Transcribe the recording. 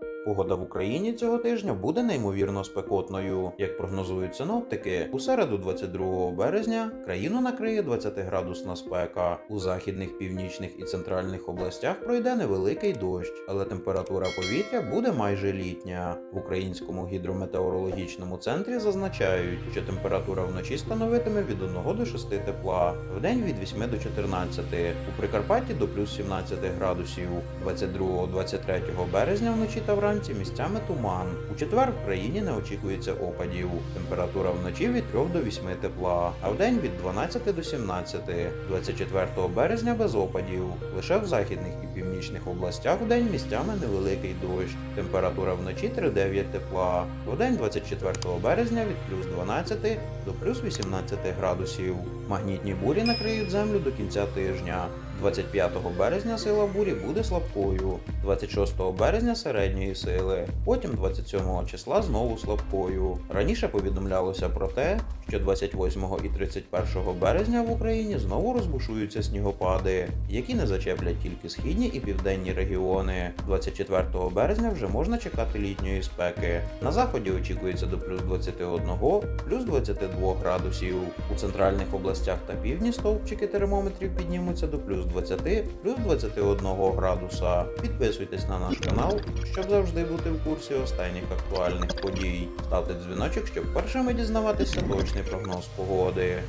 thank you Погода в Україні цього тижня буде неймовірно спекотною. Як прогнозують синоптики, у середу 22 березня країну накриє 20-градусна спека. У західних, північних і центральних областях пройде невеликий дощ, але температура повітря буде майже літня. В українському гідрометеорологічному центрі зазначають, що температура вночі становитиме від 1 до 6 тепла, вдень від 8 до 14, у Прикарпатті до плюс 17 градусів. 22-23 березня вночі та вранці місцями туман. У четвер в країні не очікується опадів. Температура вночі від 3 до 8 тепла, а вдень від 12 до 17. 24 березня без опадів. Лише в західних і північних областях вдень місцями невеликий дощ. Температура вночі 3-9 тепла. Вдень 24 березня від плюс 12 до плюс 18 градусів. Магнітні бурі накриють землю до кінця тижня. 25 березня сила бурі буде слабкою, 26 березня середньої сили, потім 27 числа знову слабкою. Раніше повідомлялося про те, що 28 і 31 березня в Україні знову розбушуються снігопади, які не зачеплять тільки східні і південні регіони. 24 березня вже можна чекати літньої спеки. На заході очікується до плюс 21, плюс 22 градусів. У центральних областях та півдні стовпчики термометрів піднімуться до плюс 20, плюс 21 градуса. Підписуйтесь на наш канал, щоб завжди бути в курсі останніх актуальних подій. Ставте дзвіночок, щоб першими дізнаватися точний прогноз погоди.